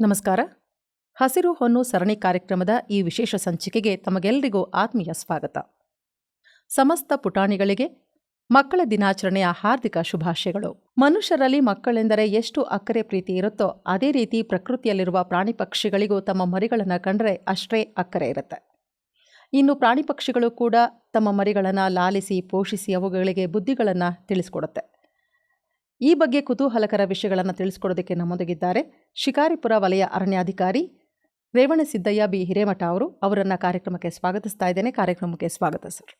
ನಮಸ್ಕಾರ. ಹಸಿರು ಹೊನ್ನು ಸರಣಿ ಕಾರ್ಯಕ್ರಮದ ಈ ವಿಶೇಷ ಸಂಚಿಕೆಗೆ ತಮಗೆಲ್ಲರಿಗೂ ಆತ್ಮೀಯ ಸ್ವಾಗತ. ಸಮಸ್ತ ಪುಟಾಣಿಗಳಿಗೆ ಮಕ್ಕಳ ದಿನಾಚರಣೆಯ ಹಾರ್ದಿಕ ಶುಭಾಶಯಗಳು. ಮನುಷ್ಯರಲ್ಲಿ ಮಕ್ಕಳೆಂದರೆ ಎಷ್ಟು ಅಕ್ಕರೆ ಪ್ರೀತಿ ಇರುತ್ತೋ ಅದೇ ರೀತಿ ಪ್ರಕೃತಿಯಲ್ಲಿರುವ ಪ್ರಾಣಿ ಪಕ್ಷಿಗಳಿಗೂ ತಮ್ಮ ಮರಿಗಳನ್ನು ಕಂಡರೆ ಅಷ್ಟೇ ಅಕ್ಕರೆ ಇರುತ್ತೆ. ಇನ್ನು ಪ್ರಾಣಿ ಪಕ್ಷಿಗಳು ಕೂಡ ತಮ್ಮ ಮರಿಗಳನ್ನು ಲಾಲಿಸಿ ಪೋಷಿಸಿ ಅವುಗಳಿಗೆ ಬುದ್ಧಿಗಳನ್ನು ತಿಳಿಸ್ಕೊಡುತ್ತೆ. ಈ ಬಗ್ಗೆ ಕುತೂಹಲಕರ ವಿಷಯಗಳನ್ನು ತಿಳಿಸ್ಕೊಡೋದಕ್ಕೆ ನಮ್ಮೊಂದಿಗಿದ್ದಾರೆ ಶಿಕಾರಿಪುರ ವಲಯ ಅರಣ್ಯಾಧಿಕಾರಿ ರೇವಣಸಿದ್ದಯ್ಯ ಬಿ. ಹಿರೇಮಠ ಅವರು. ಅವರನ್ನು ಕಾರ್ಯಕ್ರಮಕ್ಕೆ ಸ್ವಾಗತಿಸ್ತಾ ಇದ್ದೇನೆ. ಕಾರ್ಯಕ್ರಮಕ್ಕೆ ಸ್ವಾಗತ ಸರ್.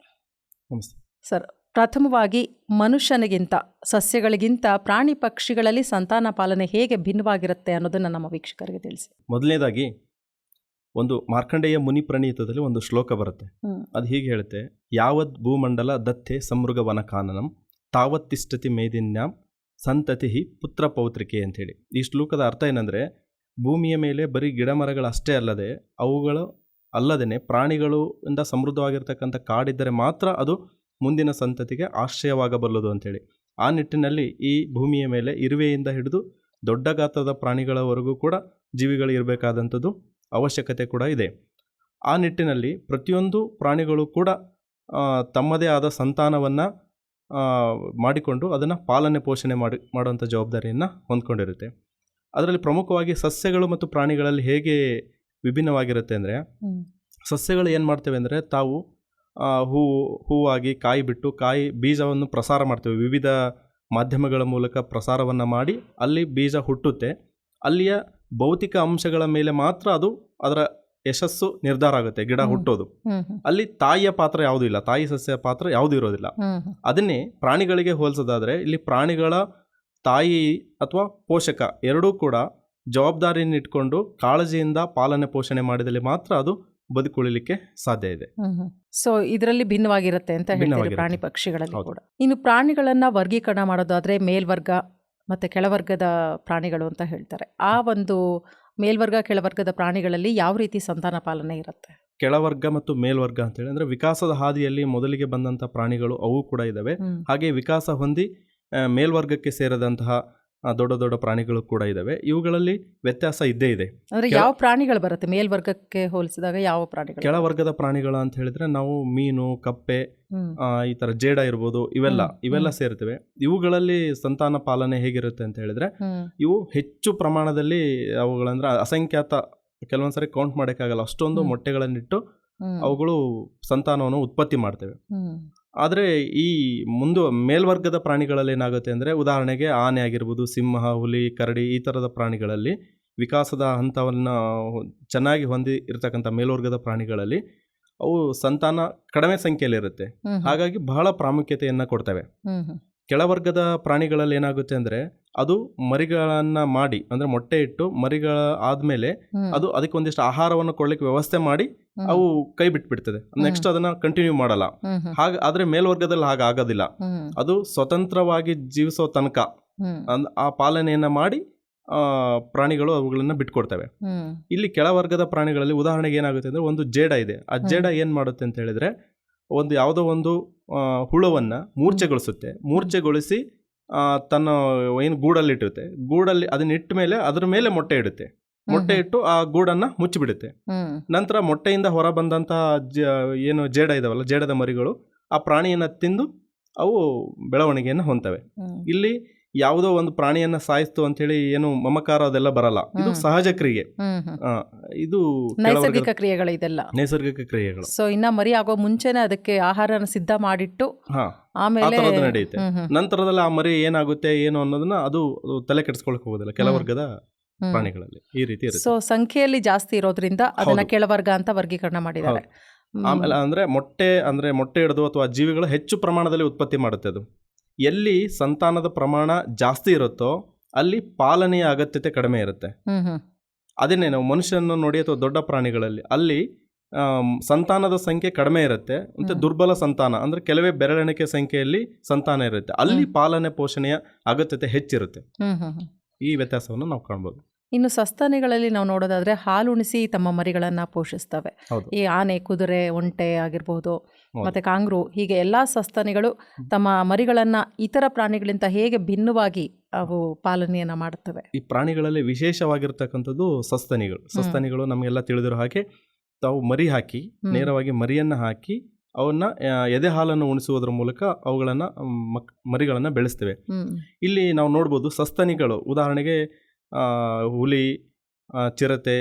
ನಮಸ್ತೆ. ಸರ್ ಪ್ರಥಮವಾಗಿ ಮನುಷ್ಯನಿಗಿಂತ ಸಸ್ಯಗಳಿಗಿಂತ ಪ್ರಾಣಿ ಪಕ್ಷಿಗಳಲ್ಲಿ ಸಂತಾನ ಪಾಲನೆ ಹೇಗೆ ಭಿನ್ನವಾಗಿರುತ್ತೆ ಅನ್ನೋದನ್ನು ನಮ್ಮ ವೀಕ್ಷಕರಿಗೆ ತಿಳಿಸಿ. ಮೊದಲನೇದಾಗಿ ಒಂದು ಮಾರ್ಕಂಡೇಯ ಮುನಿ ಪ್ರಣೀತದಲ್ಲಿ ಒಂದು ಶ್ಲೋಕ ಬರುತ್ತೆ. ಅದು ಹೀಗೆ ಹೇಳುತ್ತೆ ಯಾವತ್ ಭೂಮಂಡಲ ದತ್ತೆ ಸಮೃಗ ವನಕಾನನಂ ತಾವತ್ತಿಷ್ಟತಿ ಮೇದಿನ್ಯಾಂ ಸಂತತಿ ಪುತ್ರ ಪೌತ್ರಿಕೆ ಅಂಥೇಳಿ. ಈ ಶ್ಲೋಕದ ಅರ್ಥ ಏನಂದರೆ, ಭೂಮಿಯ ಮೇಲೆ ಬರೀ ಗಿಡ ಮರಗಳಷ್ಟೇ ಅಲ್ಲದೆ, ಅವುಗಳು ಅಲ್ಲದೇ ಪ್ರಾಣಿಗಳು ಇಂದ ಸಮೃದ್ಧವಾಗಿರ್ತಕ್ಕಂಥ ಕಾಡಿದ್ದರೆ ಮಾತ್ರ ಅದು ಮುಂದಿನ ಸಂತತಿಗೆ ಆಶ್ರಯವಾಗಬಲ್ಲದು ಅಂಥೇಳಿ. ಆ ನಿಟ್ಟಿನಲ್ಲಿ ಈ ಭೂಮಿಯ ಮೇಲೆ ಇರುವೆಯಿಂದ ಹಿಡಿದು ದೊಡ್ಡ ಗಾತ್ರದ ಪ್ರಾಣಿಗಳವರೆಗೂ ಕೂಡ ಜೀವಿಗಳು ಇರಬೇಕಾದಂಥದ್ದು ಅವಶ್ಯಕತೆ ಕೂಡ ಇದೆ. ಆ ನಿಟ್ಟಿನಲ್ಲಿ ಪ್ರತಿಯೊಂದು ಪ್ರಾಣಿಗಳು ಕೂಡ ತಮ್ಮದೇ ಆದ ಸಂತಾನವನ್ನು ಮಾಡಿಕೊಂಡು ಅದನ್ನು ಪಾಲನೆ ಪೋಷಣೆ ಮಾಡಿ ಮಾಡುವಂಥ ಜವಾಬ್ದಾರಿಯನ್ನು ಹೊಂದ್ಕೊಂಡಿರುತ್ತೆ. ಅದರಲ್ಲಿ ಪ್ರಮುಖವಾಗಿ ಸಸ್ಯಗಳು ಮತ್ತು ಪ್ರಾಣಿಗಳಲ್ಲಿ ಹೇಗೆ ವಿಭಿನ್ನವಾಗಿರುತ್ತೆ ಅಂದರೆ ಸಸ್ಯಗಳು ಏನು ಮಾಡ್ತೇವೆ ಅಂದರೆ ತಾವು ಹೂ ಹೂವು ಹೂವಾಗಿ ಕಾಯಿ ಬಿಟ್ಟು ಕಾಯಿ ಬೀಜವನ್ನು ಪ್ರಸಾರ ಮಾಡ್ತೇವೆ. ವಿವಿಧ ಮಾಧ್ಯಮಗಳ ಮೂಲಕ ಪ್ರಸಾರವನ್ನು ಮಾಡಿ ಅಲ್ಲಿ ಬೀಜ ಹುಟ್ಟುತ್ತೆ. ಅಲ್ಲಿಯ ಭೌತಿಕ ಅಂಶಗಳ ಮೇಲೆ ಮಾತ್ರ ಅದು ಅದರ ಯಶಸ್ಸು ನಿರ್ಧಾರ ಆಗುತ್ತೆ ಗಿಡ ಹುಟ್ಟೋದು. ಅಲ್ಲಿ ತಾಯಿಯ ಪಾತ್ರ ಯಾವುದೂ ಇಲ್ಲ ತಾಯಿ ಸಸ್ಯ ಪಾತ್ರ ಯಾವುದೂ ಇರೋದಿಲ್ಲ. ಅದನ್ನೇ ಪ್ರಾಣಿಗಳಿಗೆ ಹೋಲಿಸೋದಾದ್ರೆ ಇಲ್ಲಿ ಪ್ರಾಣಿಗಳ ತಾಯಿ ಅಥವಾ ಪೋಷಕ ಎರಡೂ ಕೂಡ ಜವಾಬ್ದಾರಿಯನ್ನು ಇಟ್ಕೊಂಡು ಕಾಳಜಿಯಿಂದ ಪಾಲನೆ ಪೋಷಣೆ ಮಾಡಿದಲ್ಲಿ ಮಾತ್ರ ಅದು ಬದುಕುಳಿಲಿಕ್ಕೆ ಸಾಧ್ಯ ಇದೆ. ಸೊ ಇದರಲ್ಲಿ ಭಿನ್ನವಾಗಿರುತ್ತೆ ಅಂತ ಹೇಳ್ತಾರೆ ಪ್ರಾಣಿ ಪಕ್ಷಿಗಳಲ್ಲಿ ಕೂಡ. ಇನ್ನು ಪ್ರಾಣಿಗಳನ್ನ ವರ್ಗೀಕರಣ ಮಾಡೋದಾದ್ರೆ ಮೇಲ್ವರ್ಗ ಮತ್ತೆ ಕೆಳವರ್ಗದ ಪ್ರಾಣಿಗಳು ಅಂತ ಹೇಳ್ತಾರೆ. ಆ ಒಂದು ಮೇಲ್ವರ್ಗ ಕೆಳವರ್ಗದ ಪ್ರಾಣಿಗಳಲ್ಲಿ ಯಾವ ರೀತಿ ಸಂತಾನ ಪಾಲನೆ ಇರುತ್ತೆ? ಕೆಳವರ್ಗ ಮತ್ತು ಮೇಲ್ವರ್ಗ ಅಂತೇಳಿ ಅಂದರೆ ವಿಕಾಸದ ಹಾದಿಯಲ್ಲಿ ಮೊದಲಿಗೆ ಬಂದಂಥ ಪ್ರಾಣಿಗಳು ಅವು ಕೂಡ ಇದ್ದಾವೆ. ಹಾಗೆ ವಿಕಾಸ ಹೊಂದಿ ಮೇಲ್ವರ್ಗಕ್ಕೆ ಸೇರಿದಂತಹ ದೊಡ್ಡ ದೊಡ್ಡ ಪ್ರಾಣಿಗಳು ಕೂಡ ಇದ್ದಾವೆ ಇವುಗಳಲ್ಲಿ ವ್ಯತ್ಯಾಸ ಇದ್ದೇ ಇದೆ ಅಂದ್ರೆ ಯಾವ ಪ್ರಾಣಿಗಳು ಬರುತ್ತೆ ಮೇಲ್ವರ್ಗಕ್ಕೆ ಹೋಲಿಸಿದಾಗ ಯಾವ ಪ್ರಾಣಿಗಳು ಕೆಳವರ್ಗದ ಪ್ರಾಣಿಗಳು ಅಂತ ಹೇಳಿದ್ರೆ ನಾವು ಮೀನು ಕಪ್ಪೆ. ಈ ತರ ಜೇಡ ಇರ್ಬೋದು ಇವೆಲ್ಲ ಇವೆಲ್ಲ. ಸೇರ್ತವೆ ಇವುಗಳಲ್ಲಿ ಸಂತಾನ ಪಾಲನೆ ಹೇಗಿರುತ್ತೆ ಅಂತ ಹೇಳಿದ್ರೆ ಇವು ಹೆಚ್ಚು ಪ್ರಮಾಣದಲ್ಲಿ ಅವುಗಳಂದ್ರೆ ಅಸಂಖ್ಯಾತ ಕೆಲವೊಂದ್ಸರಿ ಕೌಂಟ್ ಮಾಡೋಕ್ಕಾಗಲ್ಲ ಅಷ್ಟೊಂದು. ಮೊಟ್ಟೆಗಳನ್ನಿಟ್ಟು. ಅವುಗಳು ಸಂತಾನವನ್ನು ಉತ್ಪತ್ತಿ ಮಾಡ್ತವೆ. ಆದರೆ ಈ ಮುಂದು ಮೇಲ್ವರ್ಗದ ಪ್ರಾಣಿಗಳಲ್ಲಿ ಏನಾಗುತ್ತೆ ಅಂದರೆ ಉದಾಹರಣೆಗೆ ಆನೆ ಆಗಿರ್ಬೋದು ಸಿಂಹ ಹುಲಿ ಕರಡಿ ಈ ಥರದ ಪ್ರಾಣಿಗಳಲ್ಲಿ ವಿಕಾಸದ ಹಂತವನ್ನು ಚೆನ್ನಾಗಿ ಹೊಂದಿ ಇರತಕ್ಕಂಥ ಮೇಲ್ವರ್ಗದ ಪ್ರಾಣಿಗಳಲ್ಲಿ ಅವು ಸಂತಾನ ಕಡಿಮೆ ಸಂಖ್ಯೆಯಲ್ಲಿರುತ್ತೆ. ಹಾಗಾಗಿ ಬಹಳ ಪ್ರಾಮುಖ್ಯತೆಯನ್ನು ಕೊಡ್ತವೆ. ಕೆಳವರ್ಗದ ಪ್ರಾಣಿಗಳಲ್ಲಿ ಏನಾಗುತ್ತೆ ಅಂದರೆ ಅದು ಮರಿಗಳನ್ನ ಮಾಡಿ ಅಂದ್ರೆ ಮೊಟ್ಟೆ ಇಟ್ಟು ಮರಿಗಳ ಆದ್ಮೇಲೆ ಅದು ಅದಕ್ಕೆ ಒಂದಿಷ್ಟು ಆಹಾರವನ್ನು ಕೊಡ್ಲಿಕ್ಕೆ ವ್ಯವಸ್ಥೆ ಮಾಡಿ ಅವು ಕೈ ಬಿಟ್ಬಿಡ್ತದೆ. ನೆಕ್ಸ್ಟ್ ಅದನ್ನ ಕಂಟಿನ್ಯೂ ಮಾಡಲ್ಲ. ಹಾಗ ಆದ್ರೆ ಮೇಲ್ವರ್ಗದಲ್ಲಿ ಹಾಗೆ ಆಗೋದಿಲ್ಲ. ಅದು ಸ್ವತಂತ್ರವಾಗಿ ಜೀವಿಸೋ ತನಕ. ಆ ಪಾಲನೆಯನ್ನ ಮಾಡಿ ಆ, ಪ್ರಾಣಿಗಳು ಅವುಗಳನ್ನ ಬಿಟ್ಕೊಡ್ತವೆ. ಇಲ್ಲಿ ಕೆಳವರ್ಗದ ಪ್ರಾಣಿಗಳಲ್ಲಿ ಉದಾಹರಣೆಗೆ ಏನಾಗುತ್ತೆ ಅಂದ್ರೆ ಒಂದು ಜೇಡ ಇದೆ. ಆ ಜೇಡ ಏನ್ ಮಾಡುತ್ತೆ ಅಂತ ಹೇಳಿದ್ರೆ ಒಂದು ಯಾವುದೋ ಒಂದು ಹುಳವನ್ನ ಮೂರ್ಛೆಗೊಳಿಸುತ್ತೆ. ಮೂರ್ಛೆಗೊಳಿಸಿ ತನ್ನ ಏನು ಗೂಡಲ್ಲಿ ಇಟ್ಟಿರುತ್ತೆ. ಗೂಡಲ್ಲಿ ಅದನ್ನ ಇಟ್ಟ ಮೇಲೆ ಅದ್ರ ಮೇಲೆ ಮೊಟ್ಟೆ ಇಡುತ್ತೆ. ಮೊಟ್ಟೆ ಇಟ್ಟು ಆ ಗೂಡನ್ನ ಮುಚ್ಚಿಬಿಡುತ್ತೆ. ನಂತರ ಮೊಟ್ಟೆಯಿಂದ ಹೊರ ಬಂದಂತಹ ಏನು ಜೇಡ ಇದಾವಲ್ಲ ಜೇಡದ ಮರಿಗಳು ಆ ಪ್ರಾಣಿಯನ್ನ ತಿಂದು ಅವು ಬೆಳವಣಿಗೆಯನ್ನು ಹೊಂದ್ತವೆ ಇಲ್ಲಿ ಯಾವುದೋ ಒಂದು ಪ್ರಾಣಿಯನ್ನ ಸಾಯಿಸ್ತು ಅಂತ ಹೇಳಿ ಏನು ಮಮಕಾರ ಅದೆಲ್ಲ ಬರಲ್ಲ. ಇದು. ಸಹಜ ಕ್ರಿಯೆ. ಇದು ನೈಸರ್ಗಿಕ ಕ್ರಿಯೆಗಳು ಇದೆಲ್ಲ. ನೈಸರ್ಗಿಕ ಕ್ರಿಯೆಗಳು. ಸೊ ಇನ್ನ ಮರಿ ಆಗೋ ಮುಂಚೆನೆ ಅದಕ್ಕೆ ಆಹಾರನ ಸಿದ್ಧ ಮಾಡಿಟ್ಟು ಆಮೇಲೆ ನಡೆಯುತ್ತೆ. ನಂತರದಲ್ಲಿ ಆ ಮರಿ ಏನಾಗುತ್ತೆ ಏನು ಅನ್ನೋದನ್ನ ಅದು ತಲೆ ಕೆಡಿಸ್ಕೊಳಕ್ ಹೋಗೋದಿಲ್ಲ ಕೆಲವರ್ಗದ ಪ್ರಾಣಿಗಳಲ್ಲಿ ಈ ರೀತಿ ಸೊ ಸಂಖ್ಯೆಯಲ್ಲಿ ಜಾಸ್ತಿ ಇರೋದ್ರಿಂದ ಅದನ್ನ. ಕೆಳವರ್ಗ ಅಂತ ವರ್ಗೀಕರಣ ಮಾಡಿದ್ದಾರೆ. ಆಮೇಲೆ ಅಂದ್ರೆ ಮೊಟ್ಟೆ ಅಂದ್ರೆ ಮೊಟ್ಟೆ ಹಿಡಿದು ಅಥವಾ ಜೀವಿಗಳು ಹೆಚ್ಚು ಪ್ರಮಾಣದಲ್ಲಿ ಉತ್ಪತ್ತಿ ಮಾಡುತ್ತೆ ಅದು. ಎಲ್ಲಿ ಸಂತಾನದ ಪ್ರಮಾಣ ಜಾಸ್ತಿ ಇರುತ್ತೋ ಅಲ್ಲಿ ಪಾಲನೆಯ ಅಗತ್ಯತೆ ಕಡಿಮೆ ಇರುತ್ತೆ. ಅದನ್ನೇ ನಾವು ಮನುಷ್ಯನ ನೋಡಿ ಅಥವಾ ದೊಡ್ಡ ಪ್ರಾಣಿಗಳಲ್ಲಿ ಅಲ್ಲಿ ಸಂತಾನದ ಸಂಖ್ಯೆ ಕಡಿಮೆ ಇರುತ್ತೆ ಮತ್ತೆ ದುರ್ಬಲ ಸಂತಾನ ಅಂದ್ರೆ ಕೆಲವೇ ಬೆರಳೆಣಿಕೆ ಸಂಖ್ಯೆಯಲ್ಲಿ ಸಂತಾನ ಇರುತ್ತೆ. ಅಲ್ಲಿ ಪಾಲನೆ ಪೋಷಣೆಯ ಅಗತ್ಯತೆ ಹೆಚ್ಚಿರುತ್ತೆ. ಈ ವ್ಯತ್ಯಾಸವನ್ನು ನಾವು ಕಾಣ್ಬೋದು. ಇನ್ನು ಸಸ್ತನಿಗಳಲ್ಲಿ ನಾವು ನೋಡೋದಾದ್ರೆ ಹಾಲುಣಿಸಿ ತಮ್ಮ ಮರಿಗಳನ್ನು ಪೋಷಿಸ್ತವೆ. ಈ ಆನೆ ಕುದುರೆ ಒಂಟೆ ಆಗಿರ್ಬೋದು. ಮತ್ತೆ ಕಾಂಗ್ರು ಹೀಗೆ ಎಲ್ಲಾ ಸಸ್ತನಿಗಳು ತಮ್ಮ ಮರಿಗಳನ್ನು ಇತರ ಪ್ರಾಣಿಗಳಿಂದ ಹೇಗೆ ಭಿನ್ನವಾಗಿ ಅವು ಪಾಲನೆಯನ್ನು ಮಾಡುತ್ತವೆ ಈ ಪ್ರಾಣಿಗಳಲ್ಲಿ ವಿಶೇಷವಾಗಿರ್ತಕ್ಕಂಥದ್ದು ಸಸ್ತನಿಗಳು. ಸಸ್ತನಿಗಳು ನಮಗೆಲ್ಲ ತಿಳಿದಿರೋ ಹಾಗೆ ತಾವು ಮರಿ ಹಾಕಿ ನೇರವಾಗಿ ಮರಿಯನ್ನು ಹಾಕಿ ಅವನ್ನ ಎದೆ ಹಾಲನ್ನು ಉಣಿಸುವುದರ ಮೂಲಕ ಅವುಗಳನ್ನು ಮಕ್ ಮರಿಗಳನ್ನು ಬೆಳೆಸ್ತೇವೆ. ಇಲ್ಲಿ ನಾವು ನೋಡ್ಬೋದು ಸಸ್ತನಿಗಳು ಉದಾಹರಣೆಗೆ ಹುಲಿ ಚಿರತೆ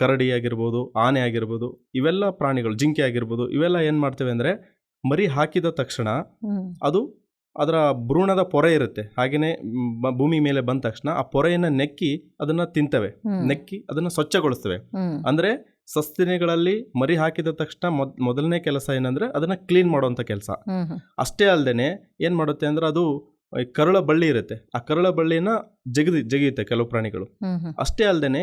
ಕರಡಿ ಆಗಿರ್ಬೋದು ಆನೆ ಆಗಿರ್ಬೋದು ಇವೆಲ್ಲ ಪ್ರಾಣಿಗಳು ಜಿಂಕೆ ಆಗಿರ್ಬೋದು ಇವೆಲ್ಲ ಏನು ಮಾಡ್ತೇವೆ ಅಂದರೆ ಮರಿ ಹಾಕಿದ ತಕ್ಷಣ ಅದು ಅದರ ಭ್ರೂಣದ ಪೊರೆ ಇರುತ್ತೆ. ಹಾಗೆಯೇ ಭೂಮಿ ಮೇಲೆ ಬಂದ ತಕ್ಷಣ ಆ ಪೊರೆಯನ್ನು ನೆಕ್ಕಿ ಅದನ್ನು ತಿಂತವೆ. ನೆಕ್ಕಿ ಅದನ್ನು ಸ್ವಚ್ಛಗೊಳಿಸ್ತವೆ. ಅಂದರೆ ಸಸ್ತಿನಿಗಳಲ್ಲಿ ಮರಿ ಹಾಕಿದ ತಕ್ಷಣ ಮೊದ್ ಮೊದಲನೇ ಕೆಲಸ ಏನಂದ್ರೆ ಅದನ್ನು ಕ್ಲೀನ್ ಮಾಡುವಂಥ ಕೆಲಸ. ಅಷ್ಟೇ ಅಲ್ಲದೆ ಏನು ಮಾಡುತ್ತೆ ಅಂದರೆ ಅದು ಈ ಕರುಳ ಬಳ್ಳಿ ಇರುತ್ತೆ. ಆ ಕರುಳ ಬಳ್ಳಿನ ಜಗದಿ ಜಗಿಯುತ್ತೆ ಕೆಲವು ಪ್ರಾಣಿಗಳು. ಅಷ್ಟೇ ಅಲ್ಲದೆ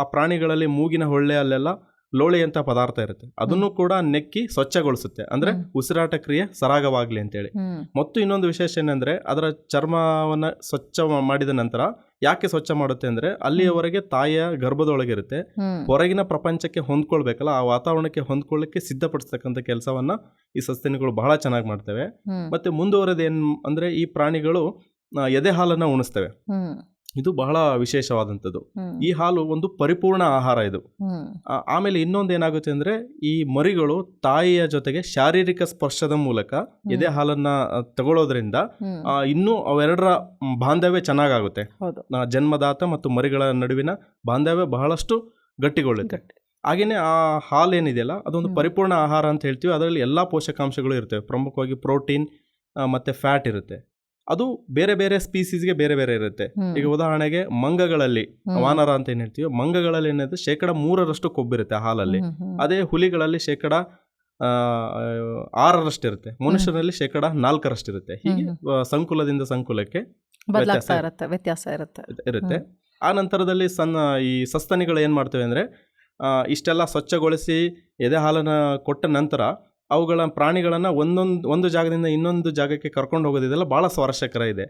ಆ ಪ್ರಾಣಿಗಳಲ್ಲಿ ಮೂಗಿನ ಹೊಳ್ಳೆ ಅಲ್ಲೆಲ್ಲ ಲೋಳೆ ಅಂತ ಪದಾರ್ಥ ಇರುತ್ತೆ. ಅದನ್ನು ಕೂಡ ನೆಕ್ಕಿ ಸ್ವಚ್ಛಗೊಳಿಸುತ್ತೆ. ಅಂದ್ರೆ. ಉಸಿರಾಟ ಕ್ರಿಯೆ ಸರಾಗವಾಗಲಿ ಅಂತೇಳಿ. ಹೇಳಿ ಮತ್ತು ಇನ್ನೊಂದು ವಿಶೇಷ ಏನಂದ್ರೆ ಅದರ ಚರ್ಮವನ್ನು ಸ್ವಚ್ಛ ಮಾಡಿದ ನಂತರ ಯಾಕೆ ಸ್ವಚ್ಛ ಮಾಡುತ್ತೆ ಅಂದ್ರೆ ಅಲ್ಲಿಯವರೆಗೆ ತಾಯಿಯ ಗರ್ಭದೊಳಗಿರುತ್ತೆ. ಹೊರಗಿನ ಪ್ರಪಂಚಕ್ಕೆ ಹೊಂದ್ಕೊಳ್ಬೇಕಲ್ಲ ಆ ವಾತಾವರಣಕ್ಕೆ ಹೊಂದ್ಕೊಳ್ಳಕ್ಕೆ ಸಿದ್ಧಪಡಿಸ್ತಕ್ಕಂಥ ಕೆಲಸವನ್ನ ಈ ಸಸ್ತನಿಗಳು ಬಹಳ ಚೆನ್ನಾಗಿ ಮಾಡ್ತವೆ. ಮತ್ತೆ ಮುಂದುವರೆದ ಏನ್ ಅಂದ್ರೆ ಈ ಪ್ರಾಣಿಗಳು ಎದೆ ಹಾಲನ್ನ ಉಣಿಸ್ತವೆ. ಇದು ಬಹಳ ವಿಶೇಷವಾದಂಥದ್ದು. ಈ ಹಾಲು ಒಂದು ಪರಿಪೂರ್ಣ ಆಹಾರ ಇದು. ಆಮೇಲೆ ಇನ್ನೊಂದು ಏನಾಗುತ್ತೆ ಅಂದ್ರೆ ಈ ಮರಿಗಳು ತಾಯಿಯ ಜೊತೆಗೆ ಶಾರೀರಿಕ ಸ್ಪರ್ಶದ ಮೂಲಕ ಎದೆ ಹಾಲನ್ನ ತಗೊಳ್ಳೋದ್ರಿಂದ ಇನ್ನೂ ಅವೆರಡರ ಬಾಂಧವ್ಯ ಚೆನ್ನಾಗಾಗುತ್ತೆ. ಜನ್ಮದಾತ ಮತ್ತು ಮರಿಗಳ ನಡುವಿನ ಬಾಂಧವ್ಯ ಬಹಳಷ್ಟು ಗಟ್ಟಿಗೊಳ್ಳುತ್ತೆ. ಗಟ್ಟಿ. ಹಾಗೆಯೇ ಆ ಹಾಲು ಏನಿದೆಯಲ್ಲ ಅದೊಂದು. ಪರಿಪೂರ್ಣ ಆಹಾರ ಅಂತ ಹೇಳ್ತೀವಿ. ಅದರಲ್ಲಿ ಎಲ್ಲ ಪೋಷಕಾಂಶಗಳು ಇರ್ತವೆ. ಪ್ರಮುಖವಾಗಿ ಪ್ರೋಟೀನ್ ಮತ್ತು ಫ್ಯಾಟ್ ಇರುತ್ತೆ. ಅದು ಬೇರೆ ಬೇರೆ ಸ್ಪೀಸೀಸ್ಗೆ ಬೇರೆ ಬೇರೆ ಇರುತ್ತೆ. ಈಗ ಉದಾಹರಣೆಗೆ ಮಂಗಗಳಲ್ಲಿ. ವಾನರ ಅಂತ ಏನ್ ಹೇಳ್ತೀವಿ ಮಂಗಗಳಲ್ಲಿ ಏನಿದೆ ಶೇಕಡ ಮೂರರಷ್ಟು ಕೊಬ್ಬಿರುತ್ತೆ ಹಾಲಲ್ಲಿ. ಅದೇ ಹುಲಿಗಳಲ್ಲಿ ಶೇಕಡ ಆರರಷ್ಟಿರುತ್ತೆ ಮನುಷ್ಯರಲ್ಲಿ ಶೇಕಡ ನಾಲ್ಕರಷ್ಟಿರುತ್ತೆ ಹೀಗೆ ಸಂಕುಲದಿಂದ ಸಂಕುಲಕ್ಕೆ ವ್ಯತ್ಯಾಸ ಇರುತ್ತೆ. ಇರುತ್ತೆ ಆ ನಂತರದಲ್ಲಿ ಸಣ್ಣ ಈ ಸಸ್ತನಿಗಳು ಏನ್ ಮಾಡ್ತೇವೆ ಅಂದ್ರೆ ಇಷ್ಟೆಲ್ಲ ಸ್ವಚ್ಛಗೊಳಿಸಿ ಎದೆ ಹಾಲನ್ನ ಕೊಟ್ಟ ನಂತರ ಅವುಗಳ ಪ್ರಾಣಿಗಳನ್ನ ಒಂದೊಂದು ಒಂದು ಜಾಗದಿಂದ ಇನ್ನೊಂದು ಜಾಗಕ್ಕೆ ಕರ್ಕೊಂಡು ಹೋಗೋದಿದೆಲ್ಲ ಬಹಳ ಸ್ವಾರಸ್ಯಕರ ಇದೆ.